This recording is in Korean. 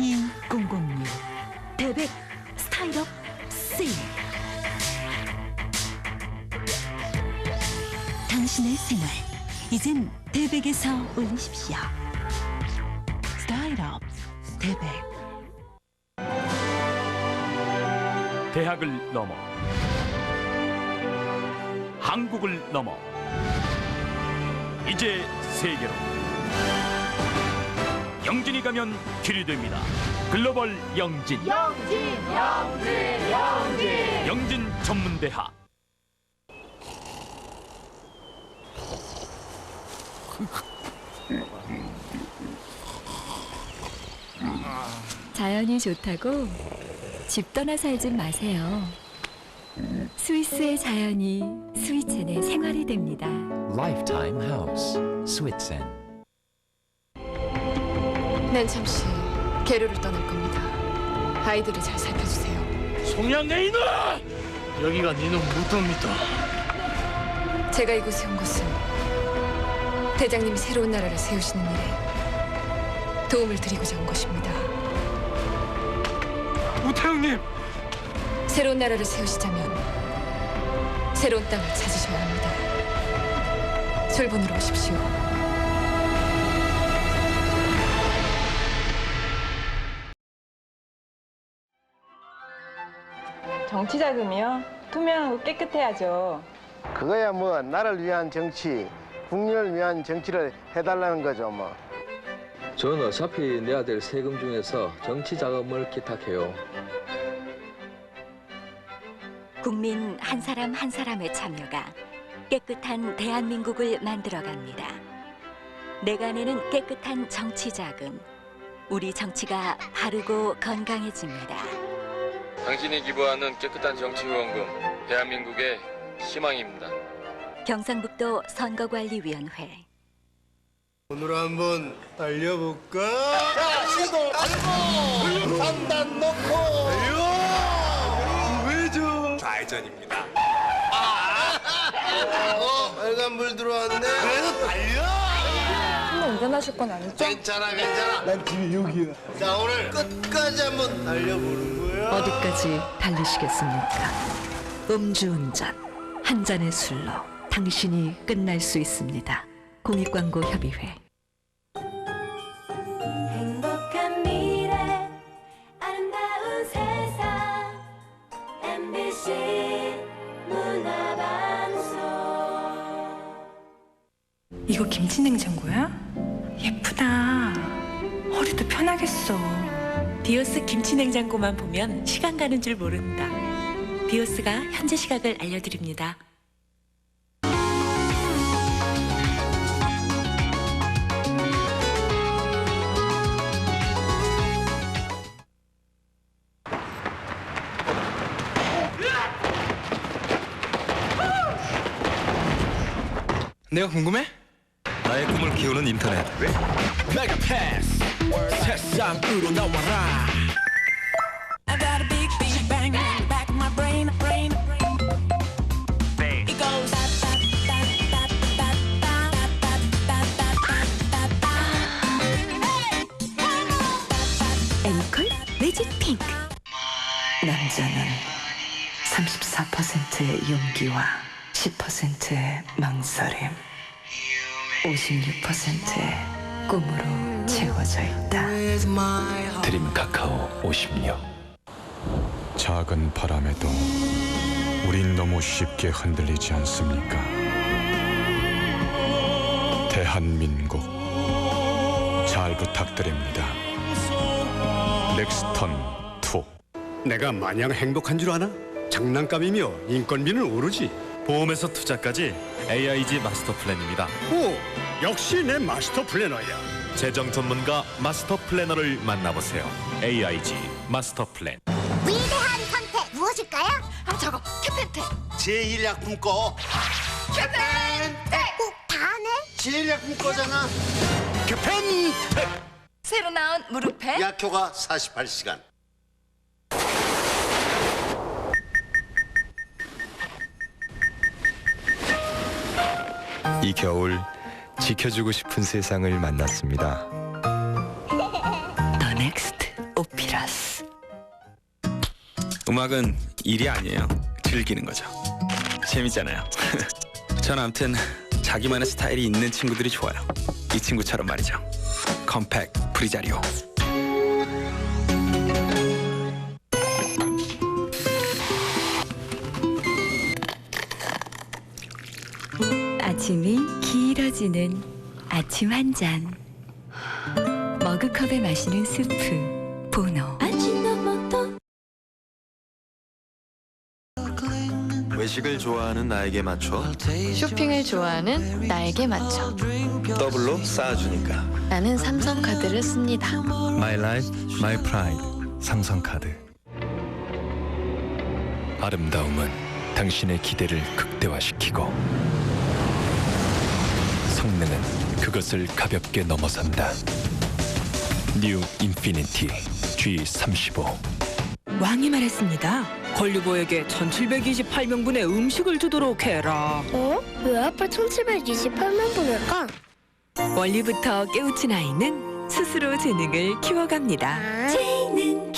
2006 대백 스타일업 세일 당신의 생활 이젠 대백에서 올리십시오. 스타일업 대백. 대학을 넘어. 한국을 넘어. 이제 세계로 영진이 가면 길이 됩니다 글로벌 영진 영진 영진 영진 영진 전문대학 자연이 좋다고 집 떠나 살진 마세요. 스위스의 자연이 스위첸의 생활이 됩니다. Lifetime House, Switzen. 난 잠시 계류를 떠날 겁니다. 아이들을 잘 살펴주세요. 송양내 이놈! 여기가 니놈 무덤이다. 제가 이곳에 온 것은 대장님이 새로운 나라를 세우시는 일에 도움을 드리고자 온 것입니다. 우태형님! 새로운 나라를 세우시자면 새로운 땅을 찾으셔야 합니다. 솔본으로 오십시오. 정치 자금이요? 투명하고 깨끗해야죠. 그거야 뭐 나를 위한 정치, 국민을 위한 정치를 해달라는 거죠 뭐. 전 어차피 내야 될 세금 중에서 정치 자금을 기탁해요. 국민 한 사람 한 사람의 참여가 깨끗한 대한민국을 만들어갑니다. 내가 내는 깨끗한 정치 자금. 우리 정치가 바르고 건강해집니다. 당신이 기부하는 깨끗한 정치 후원금, 대한민국의 희망입니다. 경상북도 선거관리위원회 오늘 한번 달려볼까? 자, 시도 달고! 상단 놓고! 달려! 왜죠? 좌회전입니다. 어, 빨간 불 들어왔네. 그래도 달려! 운전하실 건 아니죠? 괜찮아, 괜찮아. 난 집이 여기야. 자, 오늘 끝까지 한번 달려보는 거야. 어디까지 달리시겠습니까? 음주운전 한 잔의 술로 당신이 끝날 수 있습니다. 공익광고협의회 이거 김치 냉장고야? 예쁘다. 허리도 편하겠어. 비오스 김치 냉장고만 보면 시간 가는 줄 모른다. 비오스가 현재 시각을 알려드립니다. 내가 궁금해? 나의 꿈을 키우는 인터넷 메가 패스 세상으로 나와라 I got a big big bang in the back of my brain brain It goes 앵콜 매직 핑크 남자는 34%의 용기와 10%의 망설임 56%의 꿈으로 채워져 있다 드림 카카오 56. 작은 바람에도 우린 너무 쉽게 흔들리지 않습니까? 대한민국 잘 부탁드립니다. 넥스턴 투 내가 마냥 행복한 줄 아나? 장난감이며 인건비는 오르지. 보험에서 투자까지 AIG 마스터 플랜입니다. 오, 역시 내 마스터 플래너야. 재정 전문가 마스터 플래너를 만나보세요. AIG 마스터 플랜. 위대한 선택 무엇일까요? 아 저거 캐펜테 제1약품 거. 캐펜테 오 다네 제1약품 거잖아. 개펜! 새로 나온 무릎팩 약효가 48시간. 이 겨울 지켜주고 싶은 세상을 만났습니다. 더 넥스트 오피라스 음악은 일이 아니에요. 즐기는 거죠. 재밌잖아요. 전 아무튼 자기만의 스타일이 있는 친구들이 좋아요. 이 친구처럼 말이죠. 컴팩 프리자리오. 아침이 길어지는 아침 한 잔. 머그컵에 마시는 스프 보노. 외식을 좋아하는 나에게 맞춰 쇼핑을 좋아하는 나에게 맞춰. 더블로 쌓아주니까 나는 삼성카드를 씁니다. My Life, My Pride 삼성카드 아름다움은 당신의 기대를 극대화시키고 성능은 그것을 가볍게 넘어선다. 뉴 인피니티 G35 왕이 말했습니다. 권리보에게 1728명분의 음식을 주도록 해라. 어? 왜 아빠 1728만 보낼까? 원리부터 깨우친 아이는 스스로 재능을 키워갑니다. 재능